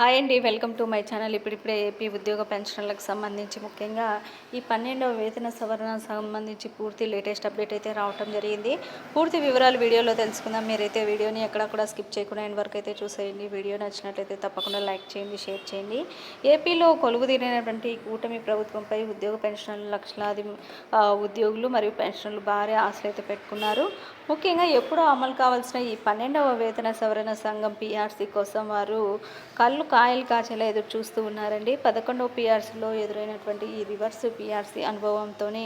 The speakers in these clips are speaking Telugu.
హాయ్ అండి వెల్కమ్ టు మై ఛానల్. ఇప్పుడిప్పుడే ఏపీ ఉద్యోగ పెన్షన్లకు సంబంధించి ముఖ్యంగా ఈ పన్నెండవ వేతన సవరణ సంబంధించి పూర్తి లేటెస్ట్ అప్డేట్ అయితే రావటం జరిగింది. పూర్తి వివరాలు వీడియోలో తెలుసుకుందాం. మీరైతే వీడియోని ఎక్కడ కూడా స్కిప్ చేయకుండా ఎండ్ వరకు అయితే చూసేయండి. వీడియో నచ్చినట్లయితే తప్పకుండా లైక్ చేయండి షేర్ చేయండి. ఏపీలో కొలువు తీరినటువంటి కూటమి ప్రభుత్వంపై ఉద్యోగ పెన్షన్లు లక్షలాది ఉద్యోగులు మరియు పెన్షన్లు భారీ ఆశలు అయితే పెట్టుకున్నారు. ముఖ్యంగా ఎప్పుడో అమలు కావాల్సిన ఈ పన్నెండవ వేతన సవరణ సంఘం పీఆర్సీ కోసం వారు కళ్ళు కాయలు కాచేలా ఎదురు చూస్తూ ఉన్నారండి. పదకొండవ పీఆర్సీలో ఎదురైనటువంటి ఈ రివర్స్ పీఆర్సీ అనుభవంతోనే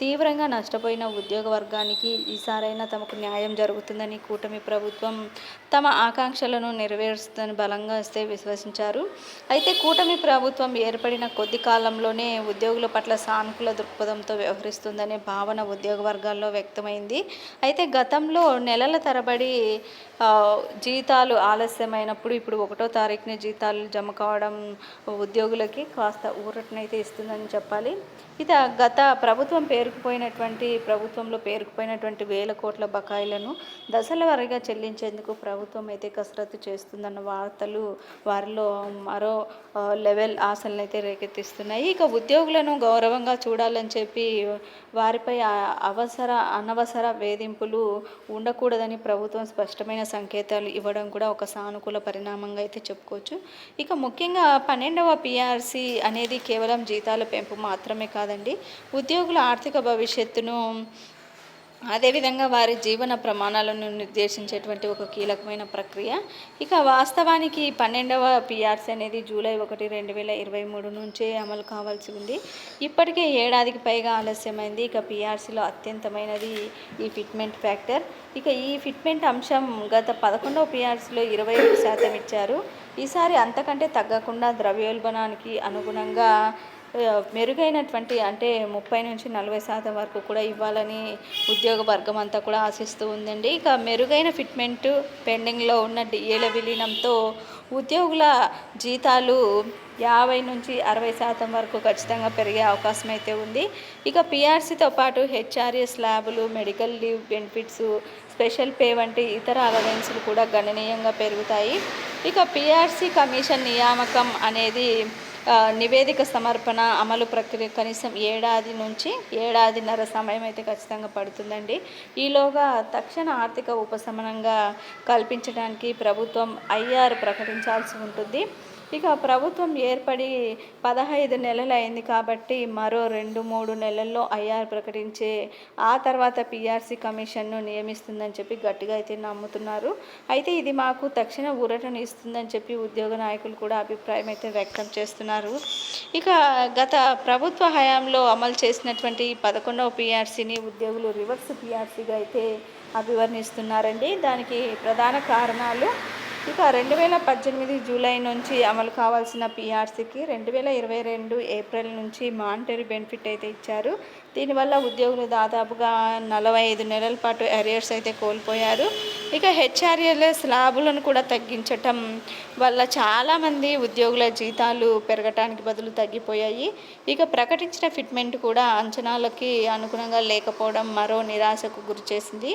తీవ్రంగా నష్టపోయిన ఉద్యోగ వర్గానికి ఈసారైనా తమకు న్యాయం జరుగుతుందని కూటమి ప్రభుత్వం తమ ఆకాంక్షలను నెరవేరుస్తుందని బలంగా ఇస్తే విశ్వసించారు. అయితే కూటమి ప్రభుత్వం ఏర్పడిన కొద్ది కాలంలోనే ఉద్యోగుల పట్ల సానుకూల దృక్పథంతో వ్యవహరిస్తుందనే భావన ఉద్యోగ వర్గాల్లో వ్యక్తమైంది. అయితే గతంలో నెలల తరబడి జీతాలు ఆలస్యమైనప్పుడు ఇప్పుడు ఒకటో తారీఖున జీతాలు జమ కావడం ఉద్యోగులకి కాస్త ఊరటనైతే ఇస్తుందని చెప్పాలి. ఇది గత ప్రభుత్వం పేరుకుపోయినటువంటి ప్రభుత్వంలో పేరుకుపోయినటువంటి వేల కోట్ల బకాయిలను దశల వారీగా చెల్లించేందుకు ప్రభుత్వం అయితే కసరత్తు చేస్తుందన్న వార్తలు వారిలో మరో లెవెల్ ఆశలను అయితే రేకెత్తిస్తున్నాయి. ఇక ఉద్యోగులను గౌరవంగా చూడాలని చెప్పి వారిపై అవసర అనవసర వేధింపులు ఉండకూడదని ప్రభుత్వం స్పష్టమైన సంకేతాలు ఇవ్వడం కూడా ఒక సానుకూల పరిణామంగా అయితే చెప్పుకోవచ్చు. ఇక ముఖ్యంగా పన్నెండవ పిఆర్సి అనేది కేవలం జీతాల పెంపు మాత్రమే కాదండి ఉద్యోగుల ఆర్థిక భవిష్యత్తును అదేవిధంగా వారి జీవన ప్రమాణాలను నిర్దేశించేటువంటి ఒక కీలకమైన ప్రక్రియ. ఇక వాస్తవానికి పన్నెండవ పిఆర్సీ అనేది జూలై ఒకటి రెండు వేల ఇరవై మూడు నుంచే అమలు కావాల్సి ఉంది. ఇప్పటికే ఏడాదికి పైగా ఆలస్యమైంది. ఇక పిఆర్సీలో అత్యంతమైనది ఈ ఫిట్మెంట్ ఫ్యాక్టర్. ఇక ఈ ఫిట్మెంట్ అంశం గత పదకొండవ పిఆర్సీలో ఇరవై ఐదు శాతం ఇచ్చారు. ఈసారి అంతకంటే తగ్గకుండా ద్రవ్యోల్బణానికి అనుగుణంగా మెరుగైనటువంటి అంటే ముప్పై నుంచి నలభై శాతం వరకు కూడా ఇవ్వాలని ఉద్యోగ వర్గం అంతా కూడా ఆశిస్తూ ఉందండి. ఇక మెరుగైన ఫిట్మెంట్ పెండింగ్లో ఉన్న డిఏల విలీనంతో ఉద్యోగుల జీతాలు యాభై నుంచి అరవై శాతం వరకు ఖచ్చితంగా పెరిగే అవకాశం అయితే ఉంది. ఇక పిఆర్సీతో పాటు హెచ్ఆర్ఏ స్లాబులు medical leave benefits special pay వంటి ఇతర అలవెన్సులు కూడా గణనీయంగా పెరుగుతాయి. ఇక పిఆర్సీ కమిషన్ నియామకం అనేది నివేదిక సమర్పణ అమలు ప్రక్రియ కనీసం ఏడాది నుంచి ఏడాదిన్నర సమయం అయితే ఖచ్చితంగా పడుతుందండి. ఈలోగా తక్షణ ఆర్థిక ఉపశమనంగా కల్పించడానికి ప్రభుత్వం ఐఆర్ ప్రకటించాల్సి ఉంటుంది. ఇక ప్రభుత్వం ఏర్పడి పదహైదు నెలలు అయింది కాబట్టి మరో రెండు మూడు నెలల్లో ఐఆర్ ప్రకటించే ఆ తర్వాత పిఆర్సీ కమిషన్ను నియమిస్తుందని చెప్పి గట్టిగా అయితే నమ్ముతున్నారు. అయితే ఇది మాకు తక్షణ ఊరటను ఇస్తుందని చెప్పి ఉద్యోగ నాయకులు కూడా అభిప్రాయం అయితే వ్యక్తం చేస్తున్నారు. ఇక గత ప్రభుత్వ హయాంలో అమలు చేసినటువంటి పదకొండవ పిఆర్సీని ఉద్యోగులు రివర్స్ పిఆర్సీగా అయితే అభివర్ణిస్తున్నారండి. దానికి ప్రధాన కారణాలు ఇక రెండు వేల పద్దెనిమిది జూలై నుంచి అమలు కావాల్సిన పీఆర్సీకి రెండు వేల ఇరవై రెండు ఏప్రిల్ నుంచి మానిటరీ బెనిఫిట్ అయితే ఇచ్చారు. దీనివల్ల ఉద్యోగులు దాదాపుగా నలభై ఐదు నెలల పాటు అరియర్స్ అయితే కోల్పోయారు. ఇక హెచ్ఆర్ఎల్ స్లాబులను కూడా తగ్గించటం వల్ల చాలామంది ఉద్యోగుల జీతాలు పెరగటానికి బదులు తగ్గిపోయాయి. ఇక ప్రకటించిన ఫిట్మెంట్ కూడా అంచనాలకి అనుగుణంగా లేకపోవడం మరో నిరాశకు గురిచేసింది.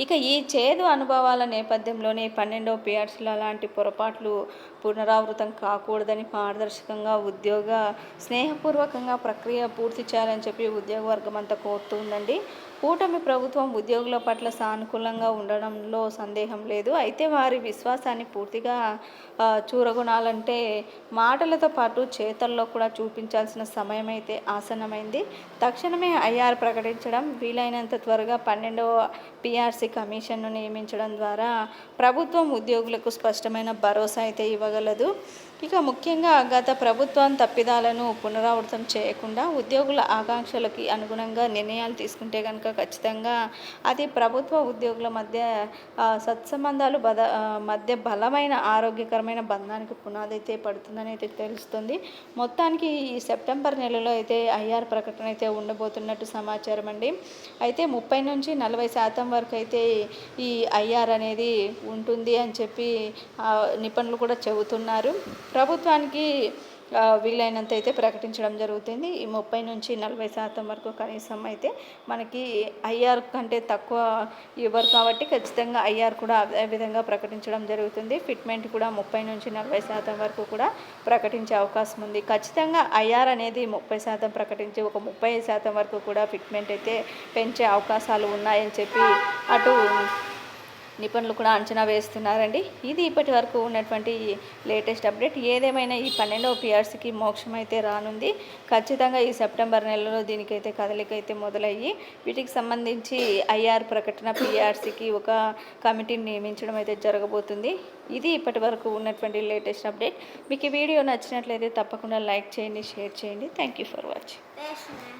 ఇక ఈ చేదు అనుభవాల నేపథ్యంలోనే పన్నెండవ పియర్స్ల అలాంటి పొరపాట్లు పునరావృతం కాకూడదని పారదర్శకంగా ఉద్యోగ స్నేహపూర్వకంగా ప్రక్రియ పూర్తి చేయాలని చెప్పి ఉద్యోగ వర్గం అంతా కోరుతుందండి కూటమి ప్రభుత్వం ఉద్యోగుల పట్ల సానుకూలంగా ఉండడంలో సందేహం లేదు. అయితే వారి విశ్వాసాన్ని పూర్తిగా చూరగొనాలంటే మాటలతో పాటు చేతల్లో కూడా చూపించాల్సిన సమయం అయితే ఆసన్నమైంది. తక్షణమే ఐఆర్ ప్రకటించడం వీలైనంత త్వరగా పన్నెండవ పిఆర్సీ కమిషన్ను నియమించడం ద్వారా ప్రభుత్వం ఉద్యోగులకు స్పష్టమైన భరోసా అయితే ఇవ్వ ఇవ్వగలదు ఇక ముఖ్యంగా గత ప్రభుత్వం తప్పిదాలను పునరావృతం చేయకుండా ఉద్యోగుల ఆకాంక్షలకి అనుగుణంగా నిర్ణయాలు తీసుకుంటే కనుక ఖచ్చితంగా అది ప్రభుత్వ ఉద్యోగుల మధ్య సత్సంబంధాలు బద మధ్య బలమైన ఆరోగ్యకరమైన బంధానికి పునాది అయితే పడుతుందని అయితే తెలుస్తుంది. మొత్తానికి ఈ సెప్టెంబర్ నెలలో అయితే ఐఆర్ ప్రకటన అయితే ఉండబోతున్నట్టు సమాచారం అండి. అయితే ముప్పై నుంచి నలభై శాతం వరకు అయితే ఈ ఐఆర్ అనేది ఉంటుంది అని చెప్పి నిపుణులు కూడా చెబుతున్నారు. ప్రభుత్వానికి వీలైనంత అయితే ప్రకటించడం జరుగుతుంది. ఈ ముప్పై నుంచి నలభై శాతం వరకు కనీసం అయితే మనకి ఐఆర్ కంటే తక్కువ ఇవ్వరు కాబట్టి ఖచ్చితంగా ఐఆర్ కూడా అదే విధంగా ప్రకటించడం జరుగుతుంది. ఫిట్మెంట్ కూడా ముప్పై నుంచి నలభై శాతం వరకు కూడా ప్రకటించే అవకాశం ఉంది. ఖచ్చితంగా ఐఆర్ అనేది ముప్పై శాతం ప్రకటించి ఒక ముప్పై శాతం వరకు కూడా ఫిట్మెంట్ అయితే పెంచే అవకాశాలు ఉన్నాయని చెప్పి అటు నిపుణులు కూడా అంచనా వేస్తున్నారండి. ఇది ఇప్పటి వరకు ఉన్నటువంటి లేటెస్ట్ అప్డేట్. ఏదేమైనా ఈ పన్నెండవ పిఆర్సీకి మోక్షం అయితే రానుంది. ఖచ్చితంగా ఈ సెప్టెంబర్ నెలలో దీనికైతే కదలిక అయితే మొదలయ్యి వీటికి సంబంధించి ఐఆర్ ప్రకటన పిఆర్సీకి ఒక కమిటీని నియమించడం అయితే జరగబోతుంది. ఇది ఇప్పటి వరకు ఉన్నటువంటి లేటెస్ట్ అప్డేట్. మీకు ఈ వీడియో నచ్చినట్లయితే తప్పకుండా లైక్ చేయండి షేర్ చేయండి. Thank you for watching.